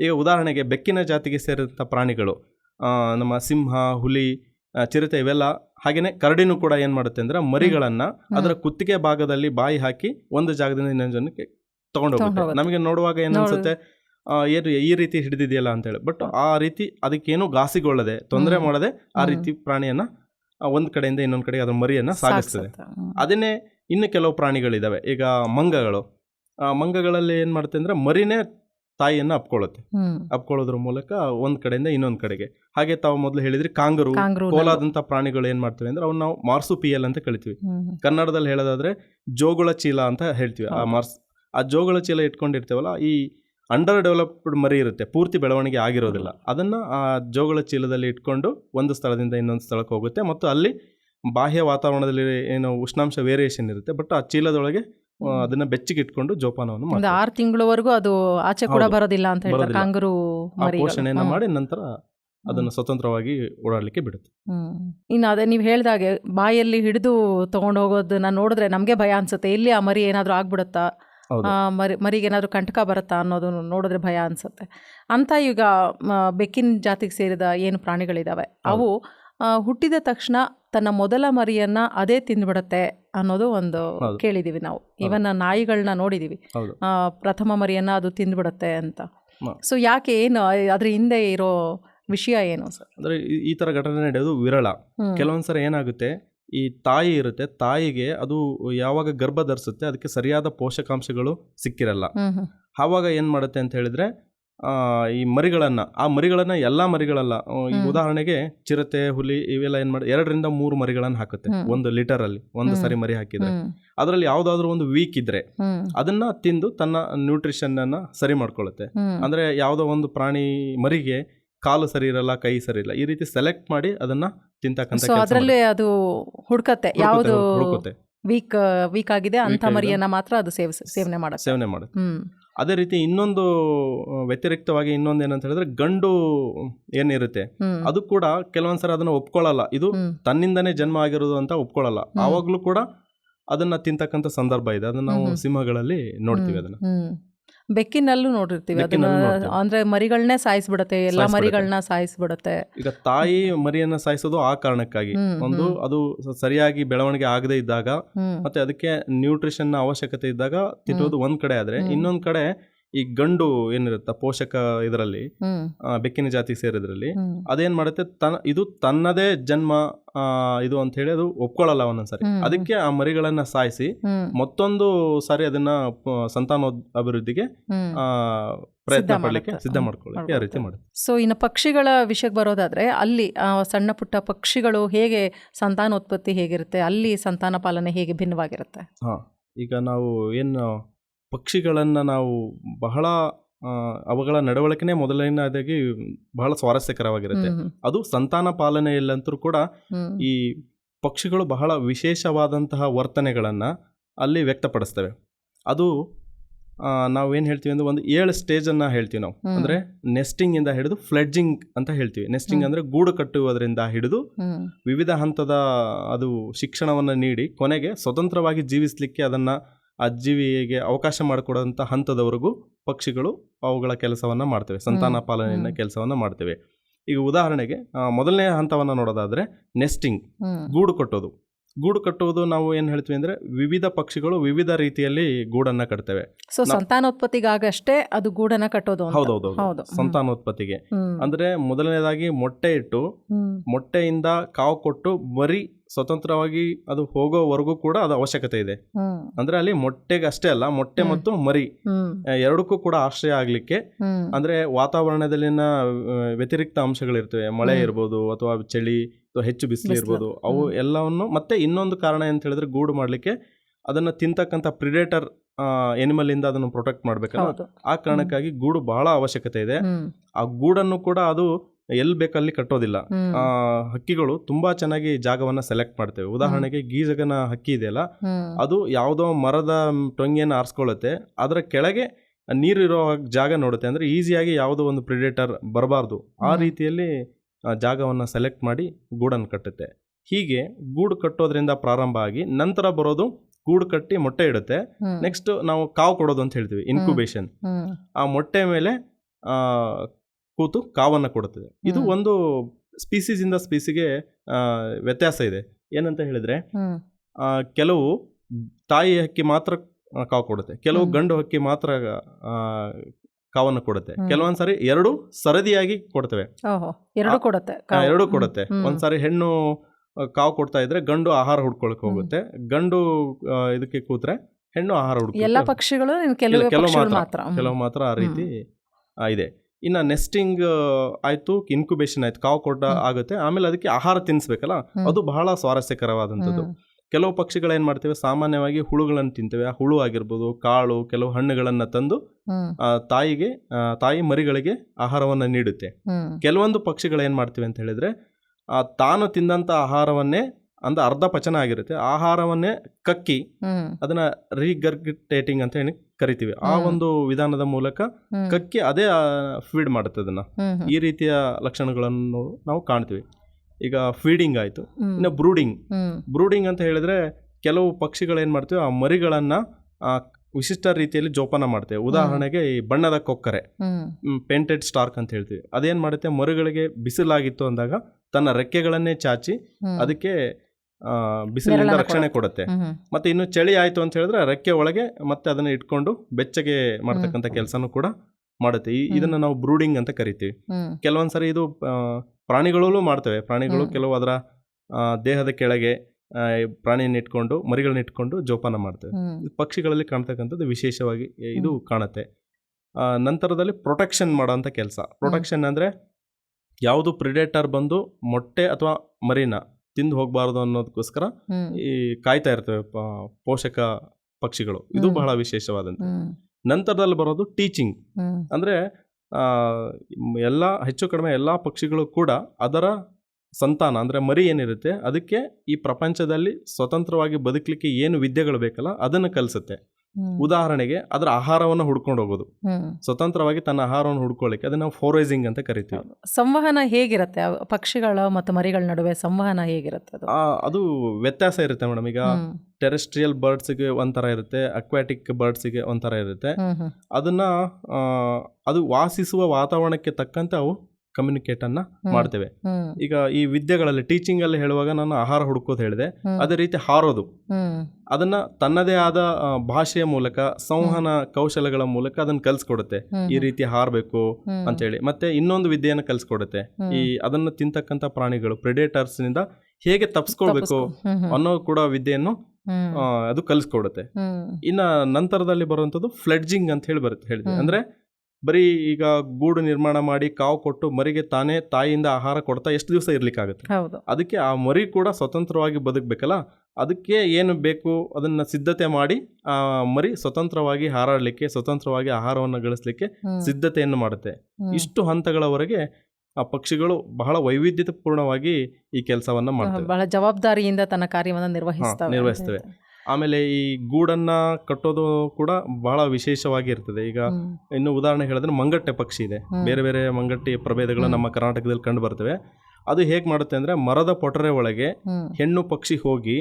ಈಗ ಉದಾಹರಣೆಗೆ ಬೆಕ್ಕಿನ ಜಾತಿಗೆ ಸೇರಿದಂಥ ಪ್ರಾಣಿಗಳು ಆ, ನಮ್ಮ ಸಿಂಹ ಹುಲಿ ಚಿರತೆ ಇವೆಲ್ಲ ಹಾಗೇನೆ ಕರಡಿನೂ ಕೂಡ ಏನು ಮಾಡುತ್ತೆ ಅಂದ್ರೆ ಮರಿಗಳನ್ನ ಅದರ ಕುತ್ತಿಗೆ ಭಾಗದಲ್ಲಿ ಬಾಯಿ ಹಾಕಿ ಒಂದು ಜಾಗದಿಂದ ಇನ್ನೊಂದು ಜನಕ್ಕೆ ತಗೊಂಡು ಹೋಗುತ್ತೆ. ತಗೊಂಡೋಗುತ್ತೆ. ನಮಗೆ ನೋಡುವಾಗ ಏನು ಅನ್ಸುತ್ತೆ ಏನು ಈ ರೀತಿ ಹಿಡಿದಿದೆಯಲ್ಲ ಅಂತ ಹೇಳಿ. ಬಟ್ ಆ ರೀತಿ ಅದಕ್ಕೇನು ಘಾಸಿಗೊಳ್ಳದೆ ತೊಂದರೆ. ಮಾಡದೆ ಆ ರೀತಿ ಪ್ರಾಣಿಯನ್ನ ಒಂದ್ ಕಡೆಯಿಂದ ಇನ್ನೊಂದು ಕಡೆಗೆ ಅದರ ಮರಿಯನ್ನ ಸಾಗಿಸ್ತದೆ. ಅದನ್ನೇ ಇನ್ನು ಕೆಲವು ಪ್ರಾಣಿಗಳಿದ್ದಾವೆ ಈಗ ಮಂಗಗಳು. ಆ, ಮಂಗಗಳಲ್ಲಿ ಏನು ಮಾಡುತ್ತೆ ಅಂದರೆ ಮರಿನೇ ತಾಯಿಯನ್ನು ಅಪ್ಕೊಳ್ಳುತ್ತೆ. ಅಪ್ಕೊಳ್ಳೋದ್ರ ಮೂಲಕ ಒಂದು ಕಡೆಯಿಂದ ಇನ್ನೊಂದು ಕಡೆಗೆ. ಹಾಗೆ ತಾವು ಮೊದಲು ಹೇಳಿದ್ರೆ ಕಾಂಗರು. ಕೋಲಾದಂತ ಕೋಲಾದಂಥ ಪ್ರಾಣಿಗಳು ಏನು ಮಾಡ್ತವೆ ಅಂದ್ರೆ ಅವ್ನು ನಾವು ಮಾರ್ಸುಪಿಯಲ್ ಅಂತ ಕಳಿತೀವಿ ಕನ್ನಡದಲ್ಲಿ ಹೇಳೋದಾದ್ರೆ ಜೋಗುಳ ಚೀಲ ಅಂತ ಹೇಳ್ತೀವಿ. ಆ ಮಾರ್ಸ್ ಆ ಜೋಗುಳ ಚೀಲ ಇಟ್ಕೊಂಡಿರ್ತೇವಲ್ಲ ಈ ಅಂಡರ್ ಡೆವಲಪ್ಡ್ ಮರಿ ಇರುತ್ತೆ ಪೂರ್ತಿ ಬೆಳವಣಿಗೆ ಆಗಿರೋದಿಲ್ಲ. ಅದನ್ನ ಆ ಜೋಗಳ ಚೀಲದಲ್ಲಿ ಇಟ್ಕೊಂಡು ಒಂದು ಸ್ಥಳದಿಂದ ಇನ್ನೊಂದು ಸ್ಥಳಕ್ಕೆ ಹೋಗುತ್ತೆ ಮತ್ತು ಅಲ್ಲಿ ಬಾಹ್ಯ ವಾತಾವರಣದಲ್ಲಿ ಏನು ಉಷ್ಣಾಂಶ ವೇರಿಯೇಷನ್ ಇರುತ್ತೆ ಬಟ್ ಆ ಚೀಲದೊಳಗೆ ಅದನ್ನ ಬೆಚ್ಚಿಗೆ ಇಟ್ಕೊಂಡು ಜೋಪಾನವನ್ನು ಒಂದು ಮಾಡ್ತವೆ. ಆರು ತಿಂಗಳವರೆಗೂ ಅದು ಆಚೆ ಕೂಡ ಬರೋದಿಲ್ಲ ಅಂತ ಹೇಳ್ತಾರೆ. ಕಾಂಗರು ಪೋಷಣೆಯನ್ನು ಮಾಡಿ ನಂತರ ಅದನ್ನು ಸ್ವತಂತ್ರವಾಗಿ ಓಡಾಡಲಿಕ್ಕೆ ಬಿಡುತ್ತೆ. ಇನ್ನು ಅದೇ ನೀವು ಹೇಳಿದಾಗೆ ಬಾಯಲ್ಲಿ ಹಿಡಿದು ತಗೊಂಡು ಹೋಗೋದನ್ನ ನೋಡಿದ್ರೆ ನಮಗೆ ಭಯ ಅನ್ಸುತ್ತೆ ಇಲ್ಲಿ ಆ ಮರಿ ಏನಾದರೂ ಆಗ್ಬಿಡುತ್ತಾ? ಮರಿ ಮರಿಗೆ ಏನಾದರೂ ಕಂಟಕ ಬರುತ್ತಾ ಅನ್ನೋದು ನೋಡಿದ್ರೆ ಭಯ ಅನ್ಸುತ್ತೆ. ಅಂತ ಈಗ ಬೆಕ್ಕಿನ ಜಾತಿಗೆ ಸೇರಿದ ಏನು ಪ್ರಾಣಿಗಳಿದಾವೆ ಅವು ಹುಟ್ಟಿದ ತಕ್ಷಣ ತನ್ನ ಮೊದಲ ಮರಿಯನ್ನ ಅದೇ ತಿಂದ್ಬಿಡುತ್ತೆ ಅನ್ನೋದು ಒಂದು. ಕೇಳಿದೀವಿ ನಾವು. ಇವನ್ನ ನಾಯಿಗಳನ್ನ ನೋಡಿದೀವಿ. ಪ್ರಥಮ ಮರಿಯನ್ನ ಅದು ತಿಂದ್ಬಿಡುತ್ತೆ ಅಂತ. ಸೊ ಯಾಕೆ ಏನು ಅದ್ರ ಹಿಂದೆ ಇರೋ ವಿಷಯ ಏನು? ಸರ್ ಅಂದ್ರೆ ಈ- ತರ ಘಟನೆ ನಡೆಯೋದು ವಿರಳ. ಕೆಲವೊಂದ್ಸಲ ಏನಾಗುತ್ತೆ ಈ ತಾಯಿ ಇರುತ್ತೆ ತಾಯಿಗೆ ಅದು ಯಾವಾಗ ಗರ್ಭ ಧರಿಸುತ್ತೆ ಅದಕ್ಕೆ ಸರಿಯಾದ ಪೋಷಕಾಂಶಗಳು ಸಿಕ್ಕಿರಲ್ಲ. ಆವಾಗ ಏನು ಮಾಡುತ್ತೆ ಅಂತ ಹೇಳಿದ್ರೆ ಆ, ಈ ಮರಿಗಳನ್ನ ಆ ಮರಿಗಳನ್ನ ಎಲ್ಲಾ ಮರಿಗಳಲ್ಲ ಈ ಉದಾಹರಣೆಗೆ ಚಿರತೆ ಹುಲಿ ಇವೆಲ್ಲ ಏನ್ ಮಾಡಿ ಎರಡರಿಂದ ಮೂರು ಮರಿಗಳನ್ನ ಹಾಕುತ್ತೆ. ಒಂದು ಲೀಟರ್ ಅಲ್ಲಿ ಒಂದು ಸಾರಿ ಮರಿ ಹಾಕಿದ್ರೆ. ಅದರಲ್ಲಿ ಯಾವ್ದಾದ್ರು ಒಂದು ವೀಕ್ ಇದ್ರೆ ಅದನ್ನ ತಿಂದು ತನ್ನ ನ್ಯೂಟ್ರಿಷನ್ ಅನ್ನ ಸರಿ ಮಾಡ್ಕೊಳ್ಳುತ್ತೆ ಅಂದ್ರೆ ಯಾವುದೋ ಒಂದು ಪ್ರಾಣಿ ಮರಿಗೆ ಕಾಲು ಸರಿ ಇರಲ್ಲ ಕೈ ಸರಿ ಇಲ್ಲ ಈ ರೀತಿ ಸೆಲೆಕ್ಟ್ ಮಾಡಿ ಅದನ್ನ ತಿಂತಕ್ಕಂಥ ಸೊ ಕೆಲಸ ಅದರಲ್ಲಿ ಅದು ಹುಡ್ಕತ್ತೆ. ಯಾವುದು ಹುಡುಕುತ್ತೆ. ವೀಕ್ ವೀಕ್ ಆಗಿದೆ ಅಂತ ಮರಿಯನ್ನ ಮಾತ್ರ ಅದು ಸೇವ್ ಸೇವನೆ ಮಾಡುತ್ತೆ. ಸೇವನೆ ಮಾಡುತ್ತೆ. ಅದೇ ರೀತಿ ಇನ್ನೊಂದು ವ್ಯತಿರಿಕ್ತವಾಗಿ ಇನ್ನೊಂದು ಏನಂತ ಹೇಳಿದ್ರೆ ಗಂಡು ಏನಿರುತ್ತೆ ಅದು ಕೂಡ ಕೆಲವೊಂದ್ಸರಿ ಅದನ್ನ ಒಪ್ಕೊಳ್ಳಲ್ಲ. ಇದು ತನ್ನಿಂದನೇ ಜನ್ಮ ಆಗಿರೋದು ಅಂತ ಒಪ್ಕೊಳ್ಳಲ್ಲ. ಆವಾಗ್ಲೂ ಕೂಡ ಅದನ್ನ ತಿಂತಕ್ಕಂಥ ಸಂದರ್ಭ ಇದೆ. ಅದನ್ನ ನಾವು. ಸಿಂಹಗಳಲ್ಲಿ ನೋಡ್ತೀವಿ ಅದನ್ನ. ಬೆಕ್ಕಿನಲ್ಲೂ ನೋಡಿರ್ತೀವಿ ಅದನ್ನ. ಅಂದ್ರೆ ಮರಿಗಳನ್ನೇ ಸಾಯಿಸ್ಬಿಡತ್ತೆ ಎಲ್ಲಾ. ಮರಿಗಳನ್ನ ಸಾಯಿಸ್ಬಿಡತ್ತೆ ಈಗ ತಾಯಿ ಮರಿಯನ್ನ ಸಾಯಿಸೋದು ಆ ಕಾರಣಕ್ಕಾಗಿ ಒಂದು ಅದು ಸರಿಯಾಗಿ ಬೆಳವಣಿಗೆ ಆಗದೇ ಇದ್ದಾಗ ಮತ್ತೆ ಅದಕ್ಕೆ ನ್ಯೂಟ್ರಿಷನ್ನ ಅವಶ್ಯಕತೆ ಇದ್ದಾಗ ತಿನ್ನೋದು ಒಂದ್ ಕಡೆ ಆದ್ರೆ. ಇನ್ನೊಂದ್ ಕಡೆ ಈ ಗಂಡು ಏನಿರುತ್ತ ಪೋಷಕ ಇದರಲ್ಲಿ ಬೆಕ್ಕಿನ ಜಾತಿ ಸೇರಿದ್ರಲ್ಲಿ ಅದೇನ್ ಮಾಡುತ್ತೆ ತನ್ನ ಇದು ತನ್ನದೇ ಜನ್ಮ ಇದು ಅಂತ ಹೇಳಿ ಅದು ಒಪ್ಕೊಳ್ಳಲ್ಲ ಒಂದೊಂದ್ಸರಿ. ಅದಕ್ಕೆ ಆ ಮರಿಗಳನ್ನ ಸಾಯಿಸಿ ಮತ್ತೊಂದು ಸಾರಿ ಅದನ್ನ ಸಂತಾನೋ ಅಭಿವೃದ್ಧಿಗೆ ಆ, ಪ್ರಯತ್ನ ಮಾಡಲಿಕ್ಕೆ ಸಿದ್ಧ ಮಾಡ್ಕೊಳ್ಳಿ ಯಾವ ಆ ರೀತಿ. ಮಾಡುತ್ತೆ. ಸೊ ಇನ್ನು ಪಕ್ಷಿಗಳ ವಿಷಯಕ್ಕೆ ಬರೋದಾದ್ರೆ ಅಲ್ಲಿ ಸಣ್ಣ ಪುಟ್ಟ ಪಕ್ಷಿಗಳು ಹೇಗೆ ಸಂತಾನೋತ್ಪತ್ತಿ ಹೇಗಿರುತ್ತೆ ಅಲ್ಲಿ ಸಂತಾನ ಪಾಲನೆ ಹೇಗೆ ಭಿನ್ನವಾಗಿರುತ್ತೆ? ಹಾ ಈಗ ನಾವು ಏನು ಪಕ್ಷಿಗಳನ್ನ ನಾವು ಬಹಳ ಅವುಗಳ ನಡವಳಿಕೆನೇ ಮೊದಲನೇದಾಗಿ ಬಹಳ ಸ್ವಾರಸ್ಯಕರವಾಗಿರುತ್ತೆ. ಅದು ಸಂತಾನ ಪಾಲನೆಯಲ್ಲಂತೂ ಕೂಡ ಈ ಪಕ್ಷಿಗಳು ಬಹಳ ವಿಶೇಷವಾದಂತಹ ವರ್ತನೆಗಳನ್ನು ಅಲ್ಲಿ ವ್ಯಕ್ತಪಡಿಸ್ತವೆ. ಅದು ನಾವೇನು ನಾವು ಏನು ಹೇಳ್ತೀವಿ ಅಂದ್ರೆ ಒಂದು ಏಳು ಸ್ಟೇಜನ್ನು ಹೇಳ್ತೀವಿ ನಾವು. ಅಂದ್ರೆ ಅಂದರೆ ನೆಸ್ಟಿಂಗಿಂದ ಹಿಡಿದು ಫ್ಲೆಡ್ಜಿಂಗ್ ಅಂತ ಹೇಳ್ತೀವಿ. ನೆಸ್ಟಿಂಗ್ ಅಂದರೆ ಗೂಡು ಕಟ್ಟುವುದರಿಂದ ಹಿಡಿದು ವಿವಿಧ ಹಂತದ ಅದು ಶಿಕ್ಷಣವನ್ನು ನೀಡಿ ಕೊನೆಗೆ ಸ್ವತಂತ್ರವಾಗಿ ಜೀವಿಸಲಿಕ್ಕೆ ಅದನ್ನು ಆ ಜೀವಿಗೆ ಅವಕಾಶ ಮಾಡಿಕೊಡೋಂಥ ಹಂತದವರೆಗೂ ಪಕ್ಷಿಗಳು ಅವುಗಳ ಕೆಲಸವನ್ನು ಮಾಡ್ತವೆ ಸಂತಾನ. ಪಾಲನೆಯ ಕೆಲಸವನ್ನು ಮಾಡ್ತೇವೆ. ಈಗ ಉದಾಹರಣೆಗೆ ಮೊದಲನೇ ಹಂತವನ್ನು ನೋಡೋದಾದರೆ ನೆಸ್ಟಿಂಗ್ ಗೂಡು ಕಟ್ಟೋದು. ಗೂಡು ಕಟ್ಟುವುದು ನಾವು ಏನು ಹೇಳ್ತೀವಿ ಅಂದರೆ ವಿವಿಧ ಪಕ್ಷಿಗಳು ವಿವಿಧ ರೀತಿಯಲ್ಲಿ ಗೂಡನ್ನು ಕಟ್ತೇವೆ. ಸೊ ಸಂತಾನೋತ್ಪತ್ತಿಗಾಗಷ್ಟೇ ಅದು ಗೂಡನ್ನ ಕಟ್ಟೋದು. ಹೌದೌದು ಹೌದು. ಸಂತಾನೋತ್ಪತ್ತಿಗೆ. ಅಂದರೆ ಮೊದಲನೇದಾಗಿ ಮೊಟ್ಟೆ ಇಟ್ಟು ಮೊಟ್ಟೆಯಿಂದ ಕಾವು ಕೊಟ್ಟು ಬರೀ ಸ್ವತಂತ್ರವಾಗಿ ಅದು ಹೋಗೋವರೆಗೂ ಕೂಡ ಅದು ಅವಶ್ಯಕತೆ ಇದೆ. ಅಂದ್ರೆ ಅಲ್ಲಿ ಮೊಟ್ಟೆಗೆ ಅಷ್ಟೇ ಅಲ್ಲ ಮೊಟ್ಟೆ ಮತ್ತು ಮರಿ ಎರಡಕ್ಕೂ ಕೂಡ ಆಶ್ರಯ ಆಗ್ಲಿಕ್ಕೆ ಅಂದ್ರೆ ವಾತಾವರಣದಲ್ಲಿನ ವ್ಯತಿರಿಕ್ತ ಅಂಶಗಳಿರ್ತವೆ. ಮಳೆ. ಇರ್ಬೋದು ಅಥವಾ ಚಳಿ ಅಥವಾ ಹೆಚ್ಚು ಬಿಸಿಲು. ಇರ್ಬೋದು ಅವು. ಎಲ್ಲವನ್ನು ಮತ್ತೆ ಇನ್ನೊಂದು ಕಾರಣ ಅಂತ ಹೇಳಿದ್ರೆ ಗೂಡು ಮಾಡ್ಲಿಕ್ಕೆ ಅದನ್ನ ತಿಂತಕ್ಕಂಥ ಪ್ರಿಡೇಟರ್ ಎನಿಮಲ್ ಇಂದ ಅದನ್ನು ಪ್ರೊಟೆಕ್ಟ್ ಮಾಡ್ಬೇಕಲ್ಲ. ಆ ಕಾರಣಕ್ಕಾಗಿ ಗೂಡು ಬಹಳ ಅವಶ್ಯಕತೆ ಇದೆ. ಆ ಗೂಡನ್ನು ಕೂಡ ಅದು ಎಲ್ಲಿ ಬೇಕಲ್ಲಿ ಕಟ್ಟೋದಿಲ್ಲ. ಹಕ್ಕಿಗಳು ತುಂಬಾ ಚೆನ್ನಾಗಿ ಜಾಗವನ್ನ ಸೆಲೆಕ್ಟ್ ಮಾಡ್ತೇವೆ. ಉದಾಹರಣೆಗೆ ಗೀಜಗನ ಹಕ್ಕಿ ಇದೆಯಲ್ಲ ಅದು ಯಾವುದೋ ಮರದ ಟೊಂಗಿಯನ್ನು ಆರಿಸ್ಕೊಳ್ಳುತ್ತೆ. ಅದರ ಕೆಳಗೆ ನೀರಿರೋ ಜಾಗ ನೋಡುತ್ತೆ. ಅಂದ್ರೆ ಈಸಿಯಾಗಿ ಯಾವುದೋ ಒಂದು ಪ್ರಿಡೇಟರ್ ಬರಬಾರ್ದು. ಆ ರೀತಿಯಲ್ಲಿ ಜಾಗವನ್ನ ಸೆಲೆಕ್ಟ್ ಮಾಡಿ ಗೂಡನ್ನು ಕಟ್ಟುತ್ತೆ. ಹೀಗೆ ಗೂಡು ಕಟ್ಟೋದ್ರಿಂದ ಪ್ರಾರಂಭ ಆಗಿ ನಂತರ ಬರೋದು ಗೂಡು ಕಟ್ಟಿ ಮೊಟ್ಟೆ ಇಡುತ್ತೆ. ನೆಕ್ಸ್ಟ್ ನಾವು ಕಾವು ಕೊಡೋದು ಅಂತ ಹೇಳ್ತೀವಿ ಇನ್ಕ್ಯುಬೇಷನ್ ಆ ಮೊಟ್ಟೆ ಮೇಲೆ ಆ, ಕೂತು ಕಾವನ್ನು ಕೊಡುತ್ತದೆ. ಇದು ಒಂದು ಸ್ಪೀಸೀಸ್ ಇಂದ ಸ್ಪೀಸಿಗೆ ವ್ಯತ್ಯಾಸ ಇದೆ. ಏನಂತ ಹೇಳಿದ್ರೆ ಕೆಲವು ತಾಯಿ ಹಕ್ಕಿ ಮಾತ್ರ ಕಾವು ಕೊಡುತ್ತೆ. ಕೆಲವು ಗಂಡು ಹಕ್ಕಿ ಮಾತ್ರ ಕಾವನ್ನು ಕೊಡುತ್ತೆ. ಕೆಲವೊಂದ್ಸರಿ ಎರಡು ಸರದಿಯಾಗಿ ಕೊಡ್ತವೆ. ಎರಡು ಕೊಡುತ್ತೆ ಒಂದ್ಸರಿ ಹೆಣ್ಣು ಕಾವು ಕೊಡ್ತಾ ಇದ್ರೆ ಗಂಡು ಆಹಾರ ಹುಡ್ಕೊಳಕ್ ಹೋಗುತ್ತೆ. ಗಂಡು ಇದಕ್ಕೆ ಕೂತ್ರೆ ಹೆಣ್ಣು ಆಹಾರ ಎಲ್ಲ ಹುಡ್ಕೊಳಕ್ಕೆ ಪಕ್ಷಿಗಳು ಕೆಲವು. ಮಾತ್ರ. ಕೆಲವು ಮಾತ್ರ ಆ ರೀತಿ ಇದೆ. ಇನ್ನು ನೆಸ್ಟಿಂಗ್ ಆಯಿತು ಇನ್ಕ್ಯುಬೇಷನ್ ಆಯಿತು ಕಾವು ಕೊಡ ಆಗುತ್ತೆ. ಆಮೇಲೆ ಅದಕ್ಕೆ ಆಹಾರ ತಿನ್ನಿಸ್ಬೇಕಲ್ಲ ಅದು ಬಹಳ ಸ್ವಾರಸ್ಯಕರವಾದಂಥದ್ದು. ಕೆಲವು ಪಕ್ಷಿಗಳು ಏನು ಮಾಡ್ತೇವೆ? ಸಾಮಾನ್ಯವಾಗಿ ಹುಳುಗಳನ್ನು ತಿಂತೇವೆ. ಆ ಹುಳು ಆಗಿರ್ಬೋದು ಕಾಳು ಕೆಲವು ಹಣ್ಣುಗಳನ್ನು ತಂದು ತಾಯಿಗೆ ತಾಯಿ ಮರಿಗಳಿಗೆ ಆಹಾರವನ್ನು ನೀಡುತ್ತೆ. ಕೆಲವೊಂದು ಪಕ್ಷಿಗಳು ಏನು ಮಾಡ್ತೀವಿ ಅಂತ ಹೇಳಿದ್ರೆ ತಾನು ತಿಂದಂಥ ಆಹಾರವನ್ನೇ ಅಂದ್ರೆ ಅರ್ಧ ಪಚನ ಆಗಿರುತ್ತೆ. ಆಹಾರವನ್ನೇ ಕಕ್ಕಿ ಅದನ್ನ ರೀಗರ್ಗಿಟೇಟಿಂಗ್ ಅಂತ ಹೇಳಿ ಕರಿತೀವಿ. ಆ ಒಂದು ವಿಧಾನದ ಮೂಲಕ ಕಕ್ಕಿ ಅದೇ ಫೀಡ್ ಮಾಡುತ್ತೆ ಅದನ್ನ. ಈ ರೀತಿಯ ಲಕ್ಷಣಗಳನ್ನು ನಾವು ಕಾಣ್ತೀವಿ. ಈಗ ಫೀಡಿಂಗ್ ಆಯಿತು. ಇನ್ನು ಬ್ರೂಡಿಂಗ್ ಬ್ರೂಡಿಂಗ್ ಅಂತ ಹೇಳಿದ್ರೆ ಕೆಲವು ಪಕ್ಷಿಗಳು ಏನು ಮಾಡ್ತೇವೆ ಆ ಮರಿಗಳನ್ನ ವಿಶಿಷ್ಟ ರೀತಿಯಲ್ಲಿ ಜೋಪಾನ ಮಾಡ್ತೇವೆ. ಉದಾಹರಣೆಗೆ ಈ ಬಣ್ಣದ ಕೊಕ್ಕರೆ. ಪೇಂಟೆಡ್ ಸ್ಟಾರ್ಕ್ ಅಂತ ಹೇಳ್ತೀವಿ. ಅದೇನ್ ಮಾಡುತ್ತೆ? ಮರಿಗಳಿಗೆ ಬಿಸಿಲಾಗಿತ್ತು ಅಂದಾಗ ತನ್ನ ರೆಕ್ಕೆಗಳನ್ನೇ ಚಾಚಿ ಅದಕ್ಕೆ ಬಿಸಿಲಿನಿಂದ ರಕ್ಷಣೆ ಕೊಡುತ್ತೆ. ಮತ್ತೆ ಇನ್ನು ಚಳಿ ಆಯಿತು ಅಂತ ಹೇಳಿದ್ರೆ ರೆಕ್ಕೆ ಒಳಗೆ ಮತ್ತೆ ಅದನ್ನ ಇಟ್ಕೊಂಡು ಬೆಚ್ಚಗೆ ಮಾಡ್ತಕ್ಕಂಥ. ಕೆಲಸನೂ ಕೂಡ ಮಾಡುತ್ತೆ. ಇದನ್ನ ನಾವು ಬ್ರೂಡಿಂಗ್ ಅಂತ ಕರಿತೀವಿ. ಕೆಲವೊಂದ್ಸರಿ ಇದು ಪ್ರಾಣಿಗಳಲ್ಲೂ ಮಾಡ್ತವೆ. ಪ್ರಾಣಿಗಳು. ಕೆಲವು ಅದರ ದೇಹದ ಕೆಳಗೆ ಪ್ರಾಣಿಯನ್ನು ಇಟ್ಕೊಂಡು ಮರಿಗಳನ್ನ ಇಟ್ಕೊಂಡು ಜೋಪಾನ ಮಾಡ್ತವೆ. ಪಕ್ಷಿಗಳಲ್ಲಿ ಕಾಣ್ತಕ್ಕಂಥದ್ದು ವಿಶೇಷವಾಗಿ ಇದು ಕಾಣುತ್ತೆ. ಆ, ನಂತರದಲ್ಲಿ ಪ್ರೊಟೆಕ್ಷನ್ ಮಾಡೋಂಥ ಕೆಲಸ. ಪ್ರೊಟೆಕ್ಷನ್ ಅಂದರೆ ಯಾವುದು ಪ್ರಿಡೇಟರ್ ಬಂದು ಮೊಟ್ಟೆ ಅಥವಾ ಮರಿನ ತಿಂದು ಹೋಗಬಾರ್ದು ಅನ್ನೋದಕ್ಕೋಸ್ಕರ ಈ ಕಾಯ್ತಾ ಇರ್ತವೆ ಪೋಷಕ ಪಕ್ಷಿಗಳು. ಇದು ಬಹಳ ವಿಶೇಷವಾದಂತ ನಂತರದಲ್ಲಿ ಬರೋದು ಟೀಚಿಂಗ್. ಅಂದ್ರೆ ಎಲ್ಲ ಹೆಚ್ಚು ಕಡಿಮೆ ಎಲ್ಲ ಪಕ್ಷಿಗಳು ಕೂಡ ಅದರ ಸಂತಾನ ಅಂದರೆ ಮರಿ ಏನಿರುತ್ತೆ ಅದಕ್ಕೆ ಈ ಪ್ರಪಂಚದಲ್ಲಿ ಸ್ವತಂತ್ರವಾಗಿ ಬದುಕಲಿಕ್ಕೆ ಏನು ವಿದ್ಯೆಗಳು ಬೇಕಲ್ಲ ಅದನ್ನು ಕಲಿಸುತ್ತೆ. ಉದಾಹರಣೆಗೆ ಅದರ ಆಹಾರವನ್ನು ಹುಡ್ಕೊಂಡು ಹೋಗೋದು. ಸ್ವತಂತ್ರವಾಗಿ ತನ್ನ ಆಹಾರವನ್ನು ಹುಡ್ಕೊಳ್ಳಿಕ್ಕೆ ಅದನ್ನ ನಾವು ಫೋರೈಸಿಂಗ್ ಅಂತ ಕರಿತೀವಿ. ಸಂವಹನ ಹೇಗಿರುತ್ತೆ? ಪಕ್ಷಿಗಳ ಮತ್ತು ಮರಿಗಳ ನಡುವೆ ಸಂವಹನ ಹೇಗಿರುತ್ತೆ ಅದು? ವ್ಯತ್ಯಾಸ ಇರುತ್ತೆ ಮೇಡಮ್. ಈಗ. ಟೆರೆಸ್ಟ್ರಿಯಲ್ ಬರ್ಡ್ಸ್ಗೆ ಒಂಥರ ಇರುತ್ತೆ ಅಕ್ವಾಟಿಕ್ ಬರ್ಡ್ಸ್ಗೆ ಒಂಥರ ಇರುತ್ತೆ. ಅದನ್ನ ಅದು ವಾಸಿಸುವ ವಾತಾವರಣಕ್ಕೆ ತಕ್ಕಂತೆ ಅವು ಕಮ್ಯುನಿಕೇಟ್ ಅನ್ನ ಮಾಡ್ತೇವೆ. ಈಗ ಈ ವಿದ್ಯೆಗಳಲ್ಲಿ ಟೀಚಿಂಗ್ ಅಲ್ಲಿ ಹೇಳುವಾಗ ನಾನು ಆಹಾರ ಹುಡುಕೋದು ಹೇಳಿದೆ. ಅದೇ ರೀತಿ ಹಾರೋದು. ಅದನ್ನ ತನ್ನದೇ ಆದ ಭಾಷೆಯ ಮೂಲಕ ಸಂವಹನ ಕೌಶಲಗಳ ಮೂಲಕ ಅದನ್ನ ಕಲ್ಸ್ಕೊಡುತ್ತೆ. ಈ ರೀತಿ ಹಾರಬೇಕು ಅಂತ ಹೇಳಿ ಮತ್ತೆ ಇನ್ನೊಂದು ವಿದ್ಯೆಯನ್ನ ಕಲ್ಸ್ಕೊಡುತ್ತೆ. ಈ ಅದನ್ನ ತಿಂತಕ್ಕಂತ ಪ್ರಾಣಿಗಳು ಪ್ರೆಡೇಟರ್ಸ್ನಿಂದ ಹೇಗೆ ತಪ್ಪಿಸ್ಕೊಳ್ಬೇಕು. ಅನ್ನೋ ಕೂಡ ವಿದ್ಯೆಯನ್ನು ಅದು ಕಲಿಸ್ಕೊಡುತ್ತೆ. ಇನ್ನ ನಂತರದಲ್ಲಿ ಬರುವಂತದ್ದು ಫ್ಲೆಡ್ಜಿಂಗ್ ಅಂತ ಹೇಳಿ ಬರುತ್ತೆ ಹೇಳಿದೆ. ಅಂದ್ರೆ ಬರೀ ಈಗ ಗೂಡು ನಿರ್ಮಾಣ ಮಾಡಿ ಕಾವು ಕೊಟ್ಟು ಮರಿಗೆ ತಾನೇ ತಾಯಿಯಿಂದ ಆಹಾರ ಕೊಡ್ತಾ ಎಷ್ಟು ದಿವಸ ಇರ್ಲಿಕ್ಕಾಗುತ್ತೆ? ಅದಕ್ಕೆ ಆ ಮರಿ ಕೂಡ ಸ್ವತಂತ್ರವಾಗಿ ಬದುಕಬೇಕಲ್ಲ? ಅದಕ್ಕೆ ಏನು ಬೇಕು? ಅದನ್ನ ಸಿದ್ಧತೆ ಮಾಡಿ ಆ ಮರಿ ಸ್ವತಂತ್ರವಾಗಿ ಹಾರಾಡಲಿಕ್ಕೆ ಸ್ವತಂತ್ರವಾಗಿ ಆಹಾರವನ್ನು ಗಳಿಸಲಿಕ್ಕೆ. ಸಿದ್ಧತೆಯನ್ನು ಮಾಡುತ್ತೆ. ಇಷ್ಟು ಹಂತಗಳವರೆಗೆ ಆ ಪಕ್ಷಿಗಳು ಬಹಳ ವೈವಿಧ್ಯಪೂರ್ಣವಾಗಿ ಈ ಕೆಲಸವನ್ನ ಮಾಡ್ತವೆ. ಬಹಳ ಜವಾಬ್ದಾರಿಯಿಂದ ತನ್ನ ಕಾರ್ಯವನ್ನು ನಿರ್ವಹಿಸ್ತವೆ ನಿರ್ವಹಿಸ್ತವೆ. ಆಮೇಲೆ ಈ ಗೂಡನ್ನ ಕಟ್ಟೋದು ಕೂಡ ಬಹಳ ವಿಶೇಷವಾಗಿ ಇರ್ತದೆ ಈಗ. ಇನ್ನು ಉದಾಹರಣೆ ಹೇಳಿದ್ರೆ ಮಂಗಟ್ಟೆ ಪಕ್ಷಿ ಇದೆ. ಬೇರೆ ಬೇರೆ ಮಂಗಟ್ಟಿ ಪ್ರಭೇದಗಳು ನಮ್ಮ ಕರ್ನಾಟಕದಲ್ಲಿ ಕಂಡು ಬರ್ತವೆ. ಅದು ಹೇಗೆ ಮಾಡುತ್ತೆ ಅಂದ್ರೆ ಮರದ ಪೊಟರೆ ಒಳಗೆ ಹೆಣ್ಣು ಪಕ್ಷಿ ಹೋಗಿ